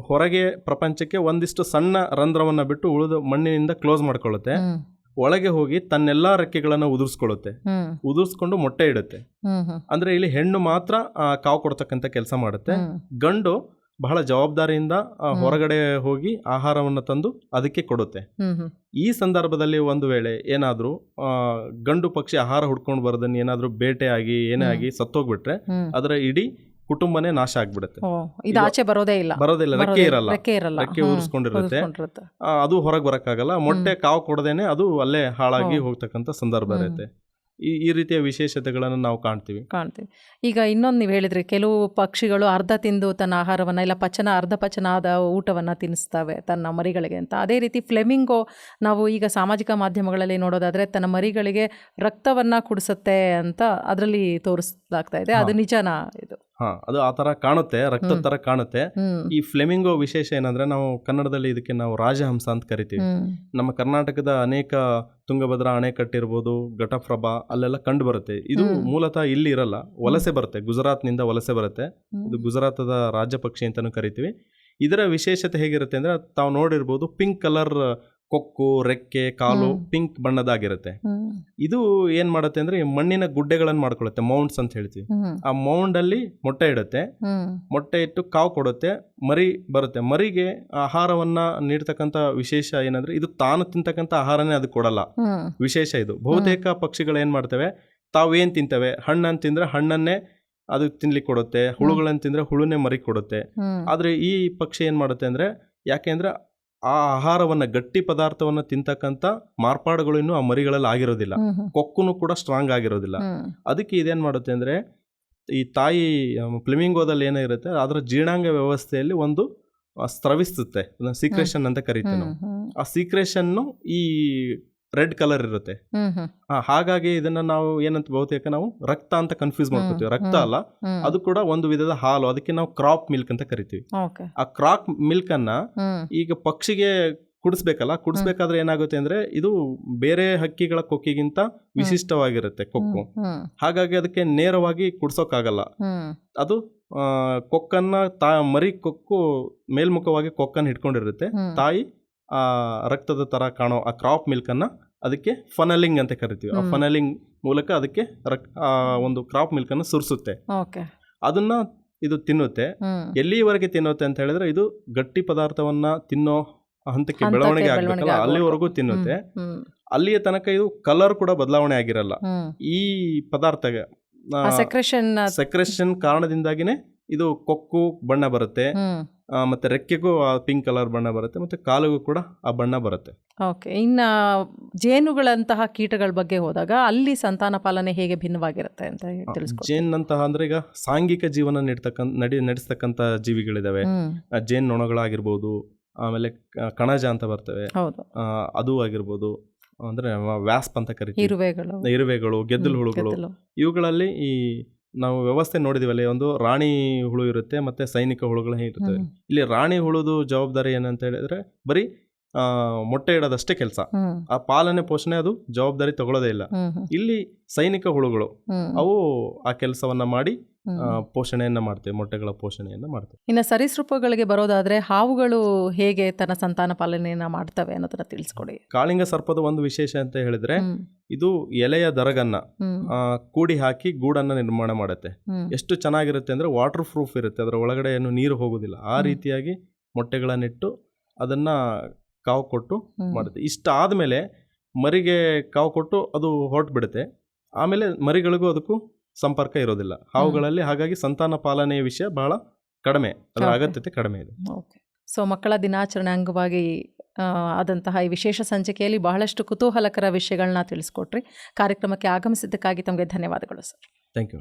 ಹೊರಗೆ ಪ್ರಪಂಚಕ್ಕೆ ಒಂದಿಷ್ಟು ಸಣ್ಣ ರಂಧ್ರವನ್ನ ಬಿಟ್ಟು ಉಳಿದ ಮಣ್ಣಿನಿಂದ ಕ್ಲೋಸ್ ಮಾಡ್ಕೊಳ್ಳುತ್ತೆ. ಒಳಗೆ ಹೋಗಿ ತನ್ನೆಲ್ಲಾ ರೆಕ್ಕೆಗಳನ್ನ ಉದುರಿಸ್ಕೊಳ್ಳುತ್ತೆ. ಉದುರ್ಸ್ಕೊಂಡು ಮೊಟ್ಟೆ ಇಡುತ್ತೆ. ಅಂದ್ರೆ ಇಲ್ಲಿ ಹೆಣ್ಣು ಮಾತ್ರ ಕಾವು ಕೊಡ್ತಕ್ಕಂಥ ಕೆಲಸ ಮಾಡುತ್ತೆ. ಗಂಡು ಬಹಳ ಜವಾಬ್ದಾರಿಯಿಂದ ಹೊರಗಡೆ ಹೋಗಿ ಆಹಾರವನ್ನು ತಂದು ಅದಕ್ಕೆ ಕೊಡುತ್ತೆ. ಈ ಸಂದರ್ಭದಲ್ಲಿ ಒಂದು ವೇಳೆ ಏನಾದರೂ ಗಂಡು ಪಕ್ಷಿ ಆಹಾರ ಹುಡ್ಕೊಂಡು ಬರದನ್ನ ಏನಾದರೂ ಬೇಟೆ ಆಗಿ ಏನೇ. ಆಗಿ ಸತ್ತೋಗ್ಬಿಟ್ರೆ. ಅದರ ಇಡೀ ಕುಟುಂಬನೇ ನಾಶ ಆಗ್ಬಿಡುತ್ತೆ ಇದು ಆಚೆ ಬರೋದೇ ಇಲ್ಲ ಬರೋದಿಲ್ಲ ರೆಕ್ಕೆ ಇರಲ್ಲ ರೆಕ್ಕೆ. ಆ, ಅದು ಹೊರಗೆ ಬರಕ್ಕಾಗಲ್ಲ ಮೊಟ್ಟೆ ಕಾವು ಕೊಡದೇನೆ ಅದು ಅಲ್ಲೇ ಹಾಳಾಗಿ. ಹೋಗ್ತಕ್ಕಂಥ ಸಂದರ್ಭ. ಇರುತ್ತೆ ಈ ಈ ರೀತಿಯ ವಿಶೇಷತೆಗಳನ್ನು ನಾವು ಕಾಣ್ತೀವಿ. ಕಾಣ್ತೀವಿ. ಈಗ ಇನ್ನೊಂದು ನೀವು ಹೇಳಿದ್ರಿ ಕೆಲವು ಪಕ್ಷಿಗಳು ಅರ್ಧ ತಿಂದು ತನ್ನ ಆಹಾರವನ್ನು ಇಲ್ಲ ಪಚನ ಅರ್ಧ ಪಚನ ಆದ ಊಟವನ್ನು ತಿನ್ನಿಸ್ತವೆ ತನ್ನ ಮರಿಗಳಿಗೆ ಅಂತ. ಅದೇ ರೀತಿ ಫ್ಲೆಮಿಂಗೋ ನಾವು ಈಗ ಸಾಮಾಜಿಕ ಮಾಧ್ಯಮಗಳಲ್ಲಿ ನೋಡೋದಾದರೆ ತನ್ನ ಮರಿಗಳಿಗೆ ರಕ್ತವನ್ನು ಕುಡಿಸುತ್ತೆ ಅಂತ ಅದರಲ್ಲಿ ತೋರಿಸಲಾಗ್ತಾ ಇದೆ. ಅದು. ನಿಜನಾ ಇದು? ಅದು ಆ ತರ ಕಾಣುತ್ತೆ ರಕ್ತದ ತರ ಕಾಣುತ್ತೆ. ಈ ಫ್ಲೆಮಿಂಗೋ ವಿಶೇಷ ಏನಂದ್ರೆ ನಾವು ಕನ್ನಡದಲ್ಲಿ ಇದಕ್ಕೆ ನಾವು ರಾಜಹಂಸ ಅಂತ ಕರಿತೀವಿ. ನಮ್ಮ ಕರ್ನಾಟಕದ ಅನೇಕ ತುಂಗಭದ್ರಾ ಅಣೆಕಟ್ಟಿರ್ಬೋದು ಘಟಪ್ರಭಾ ಅಲ್ಲೆಲ್ಲ ಕಂಡು ಬರುತ್ತೆ. ಇದು. ಮೂಲತಃ ಇಲ್ಲಿ ಇರಲ್ಲ ವಲಸೆ ಬರುತ್ತೆ ಗುಜರಾತ್ನಿಂದ ವಲಸೆ ಬರುತ್ತೆ. ಇದು ಗುಜರಾತದ ರಾಜ್ಯ ಪಕ್ಷಿ ಅಂತಾನು ಕರಿತೀವಿ. ಇದರ ವಿಶೇಷತೆ ಹೇಗಿರುತ್ತೆ ಅಂದ್ರೆ ತಾವು ನೋಡಿರ್ಬೋದು ಪಿಂಕ್ ಕಲರ್ ಕೊಕ್ಕು ರೆಕ್ಕೆ ಕಾಲು ಪಿಂಕ್ ಬಣ್ಣದಾಗಿರುತ್ತೆ. ಇದು ಏನ್ ಮಾಡುತ್ತೆ ಅಂದ್ರೆ ಮಣ್ಣಿನ ಗುಡ್ಡೆಗಳನ್ನು ಮಾಡ್ಕೊಳ್ಳುತ್ತೆ ಮೌಂಡ್ಸ್ ಅಂತ ಹೇಳ್ತೀವಿ. ಆ ಮೌಂಡ್ ಅಲ್ಲಿ ಮೊಟ್ಟೆ ಇಡುತ್ತೆ ಮೊಟ್ಟೆ ಇಟ್ಟು ಕಾವು ಕೊಡುತ್ತೆ ಮರಿ ಬರುತ್ತೆ. ಮರಿಗೆ ಆಹಾರವನ್ನ ನೀಡ್ತಕ್ಕಂತ ವಿಶೇಷ ಏನಂದ್ರೆ ಇದು ತಾನು ತಿಂತಕ್ಕಂತ ಆಹಾರನೇ ಅದು ಕೊಡಲ್ಲ. ವಿಶೇಷ ಇದು. ಬಹುತೇಕ ಪಕ್ಷಿಗಳು ಏನ್ ಮಾಡ್ತವೆ ತಾವೇನ್ ಏನ್ ತಿಂತವೆ? ಹಣ್ಣನ್ನು ತಿಂದ್ರೆ ಹಣ್ಣನ್ನೇ ಅದು ತಿನ್ಲಿಕ್ಕೆ ಕೊಡುತ್ತೆ ಹುಳುಗಳನ್ನು ತಿಂದ್ರೆ ಹುಳುನೇ ಮರಿ ಕೊಡುತ್ತೆ. ಆದ್ರೆ ಈ ಪಕ್ಷಿ ಏನ್ ಮಾಡುತ್ತೆ ಅಂದ್ರೆ ಯಾಕೆಂದ್ರೆ ಆ ಆಹಾರವನ್ನ ಗಟ್ಟಿ ಪದಾರ್ಥವನ್ನ ತಿಂತಕ್ಕಂಥ ಮಾರ್ಪಾಡುಗಳು ಇನ್ನೂ ಆ ಮರಿಗಳಲ್ಲಿ ಆಗಿರೋದಿಲ್ಲ. ಕೊಕ್ಕುನು ಕೂಡ ಸ್ಟ್ರಾಂಗ್ ಆಗಿರೋದಿಲ್ಲ. ಅದಕ್ಕೆ ಇದೇನ್ ಮಾಡುತ್ತೆ ಅಂದ್ರೆ ಈ ತಾಯಿ ಫ್ಲೆಮಿಂಗೋದಲ್ಲಿ ಏನಿರುತ್ತೆ ಅದರ ಜೀರ್ಣಾಂಗ ವ್ಯವಸ್ಥೆಯಲ್ಲಿ ಒಂದು ಸ್ರವಿಸುತ್ತೆ. ಸೀಕ್ರೇಷನ್ ಅಂತ ಕರಿತೀವಿ ನಾವು. ಆ ಸೀಕ್ರೇಷನ್ನು ಈ ರೆಡ್ ಕಲರ್ ಇರುತ್ತೆ. ಹಾಗಾಗಿ ಇದನ್ನ ನಾವು ಏನಂತ ಬಹುತೇಕ ನಾವು ರಕ್ತ ಅಂತ ಕನ್ಫ್ಯೂಸ್ ಮಾಡ್ಕೊತೀವಿ. ರಕ್ತ. ಅಲ್ಲ ಅದು ಕೂಡ ಒಂದು ವಿಧದ ಹಾಲು ಅದಕ್ಕೆ ನಾವು ಕ್ರಾಪ್ ಮಿಲ್ಕ್ ಅಂತ ಕರಿತೀವಿ. ಆ ಕ್ರಾಪ್ ಮಿಲ್ಕ್ ಅನ್ನ ಈಗ ಪಕ್ಷಿಗೆ ಕುಡಿಸ್ಬೇಕಲ್ಲ ಕುಡಿಸ್ಬೇಕಾದ್ರೆ ಏನಾಗುತ್ತೆ ಅಂದ್ರೆ ಇದು ಬೇರೆ ಹಕ್ಕಿಗಳ ಕೊಕ್ಕಿಗಿಂತ ವಿಶಿಷ್ಟವಾಗಿರುತ್ತೆ ಕೊಕ್ಕು. ಹಾಗಾಗಿ ಅದಕ್ಕೆ ನೇರವಾಗಿ ಕುಡ್ಸೋಕ್ಕಾಗಲ್ಲ. ಹ್ಮ್. ಅದು ಕೊಕ್ಕನ್ನ ತಾ ಮರಿ ಕೊಕ್ಕು ಮೇಲ್ಮುಖವಾಗಿ ಕೊಕ್ಕನ್ನು ಹಿಡ್ಕೊಂಡಿರುತ್ತೆ. ತಾಯಿ ರಕ್ತದ ತರ ಕಾಣೋ ಆ ಕ್ರಾಪ್ ಮಿಲ್ಕ್ ಅನ್ನ ಅದಕ್ಕೆ ಫನಲಿಂಗ್ ಅಂತ ಕರಿತೀವಿ. ಆ ಫನಲಿಂಗ್ ಮೂಲಕ ಅದಕ್ಕೆ ರಕ್ ಆ ಒಂದು ಕ್ರಾಪ್ ಮಿಲ್ಕ್ ಅನ್ನು ಸುರಿಸುತ್ತೆ. ಅದನ್ನ ಇದು ತಿನ್ನುತ್ತೆ. ಎಲ್ಲಿವರೆಗೆ ತಿನ್ನುತ್ತೆ ಅಂತ ಹೇಳಿದ್ರೆ ಇದು ಗಟ್ಟಿ ಪದಾರ್ಥವನ್ನ ತಿನ್ನೋ ಹಂತಕ್ಕೆ ಬೆಳವಣಿಗೆ ಆಗಬೇಕಲ್ಲ ಅಲ್ಲಿವರೆಗೂ ತಿನ್ನುತ್ತೆ. ಅಲ್ಲಿಯ ತನಕ ಇದು ಕಲರ್ ಕೂಡ ಬದಲಾವಣೆ ಆಗಿರಲ್ಲ. ಈ ಪದಾರ್ಥ ಆ ಸೆಕ್ರೆಷನ್ ಸೆಕ್ರೆಷನ್ ಕಾರಣದಿಂದಾಗಿನೇ ಇದು ಕೊಕ್ಕು ಬಣ್ಣ ಬರುತ್ತೆ. ಆ, ಮತ್ತೆ ರೆಕ್ಕೆಗೂ ಆ ಪಿಂಕ್ ಕಲರ್ ಬಣ್ಣ ಬರುತ್ತೆ ಮತ್ತೆ ಕಾಲಿಗೂ ಕೂಡ ಆ ಬಣ್ಣ ಬರುತ್ತೆ. ಓಕೆ ಇನ್ನ ಜೇನುಗಳಂತಹ ಕೀಟಗಳ ಬಗ್ಗೆ ಹೋದಾಗ ಅಲ್ಲಿ ಸಂತಾನ ಪಾಲನೆ ಹೇಗೆ ಭಿನ್ನವಾಗಿರುತ್ತೆ ಅಂತ ಜೇನಂತಹ ಅಂದ್ರೆ ಈಗ ಸಾಂಘಿಕ ಜೀವನ ನೀಡ್ತಕ್ಕಂಥ ನಡಿ ನಡೆಸ್ತಕ್ಕಂತ ಜೀವಿಗಳಿದಾವೆ. ಜೇನ್ ನೊಣಗಳಾಗಿರ್ಬೋದು ಆಮೇಲೆ ಕಣಜ ಅಂತ ಬರ್ತವೆ. ಅದು ಆಗಿರ್ಬೋದು ಅಂದ್ರೆ ವ್ಯಾಸ್ಪ್ ಅಂತ ಕರಿತೀವಿ. ಇರುವೆಗಳು. ಇರುವೆಗಳು ಗೆದ್ದಲು ಹುಳುಗಳು. ಇವುಗಳಲ್ಲಿ ಈ ನಾವು ವ್ಯವಸ್ಥೆ ನೋಡಿದಿವಲ್ಲ ಒಂದು ರಾಣಿ ಹುಳು ಇರುತ್ತೆ ಮತ್ತೆ ಸೈನಿಕ ಹುಳುಗಳು ಇರ್ತವೆ ಇಲ್ಲಿ ರಾಣಿ ಹುಳುದು ಜವಾಬ್ದಾರಿ ಏನಂತ ಹೇಳಿದ್ರೆ ಬರೀ ಮೊಟ್ಟೆ ಇಡೋದಷ್ಟೇ ಕೆಲಸ. ಆ ಪಾಲನೆ ಪೋಷಣೆ ಅದು ಜವಾಬ್ದಾರಿ ತಗೊಳ್ಳೋದೇ ಇಲ್ಲ. ಇಲ್ಲಿ ಸೈನಿಕ ಹುಳುಗಳು ಅವು ಆ ಕೆಲಸವನ್ನ ಮಾಡಿ ಪೋಷಣೆಯನ್ನ ಮಾಡ್ತೇವೆ ಮೊಟ್ಟೆಗಳ ಪೋಷಣೆಯನ್ನ ಮಾಡ್ತೇವೆ. ಇನ್ನು ಸರೀಸೃಪಗಳಿಗೆ ಬರೋದಾದ್ರೆ ಹಾವುಗಳು ಹೇಗೆ ತನ್ನ ಸಂತಾನ ಪಾಲನೆಯನ್ನ ಮಾಡ್ತವೆ ಅನ್ನೋದನ್ನ ತಿಳಿಸ್ಕೊಡಿ. ಕಾಳಿಂಗ ಸರ್ಪದ ಒಂದು ವಿಶೇಷ ಅಂತ ಹೇಳಿದ್ರೆ ಇದು ಎಲೆಯ ದರಗನ್ನ ಕೂಡಿ ಹಾಕಿ ಗೂಡನ್ನ ನಿರ್ಮಾಣ ಮಾಡುತ್ತೆ. ಎಷ್ಟು ಚೆನ್ನಾಗಿರುತ್ತೆ ಅಂದ್ರೆ ವಾಟರ್ ಪ್ರೂಫ್ ಇರುತ್ತೆ. ಅದರ ಒಳಗಡೆ ಏನು ನೀರು ಹೋಗೋದಿಲ್ಲ. ಆ. ರೀತಿಯಾಗಿ ಮೊಟ್ಟೆಗಳನ್ನಿಟ್ಟು ಅದನ್ನ ಕಾವು ಕೊಟ್ಟು. ಮಾಡುತ್ತೆ. ಇಷ್ಟ ಆದಮೇಲೆ ಮರಿಗೆ ಕಾವು ಕೊಟ್ಟು ಅದು ಹೊರಟು ಬಿಡುತ್ತೆ ಆಮೇಲೆ ಮರಿಗಳಿಗೂ ಅದಕ್ಕೂ ಸಂಪರ್ಕ ಇರೋದಿಲ್ಲ. ಹಾವುಗಳಲ್ಲಿ ಹಾಗಾಗಿ ಸಂತಾನ ಪಾಲನೆಯ ವಿಷಯ ಬಹಳ ಕಡಿಮೆ ಅದರ. ಅಗತ್ಯತೆ ಕಡಿಮೆ ಇದೆ. ಓಕೆ ಸೊ ಮಕ್ಕಳ ದಿನಾಚರಣೆ ಅಂಗವಾಗಿ ಆದಂತಹ ಈ ವಿಶೇಷ ಸಂಚಿಕೆಯಲ್ಲಿ ಬಹಳಷ್ಟು ಕುತೂಹಲಕರ ವಿಷಯಗಳನ್ನ ತಿಳಿಸ್ಕೊಟ್ರಿ. ಕಾರ್ಯಕ್ರಮಕ್ಕೆ ಆಗಮಿಸಿದ್ದಕ್ಕಾಗಿ ತಮಗೆ ಧನ್ಯವಾದಗಳು ಸರ್ ಥ್ಯಾಂಕ್ ಯು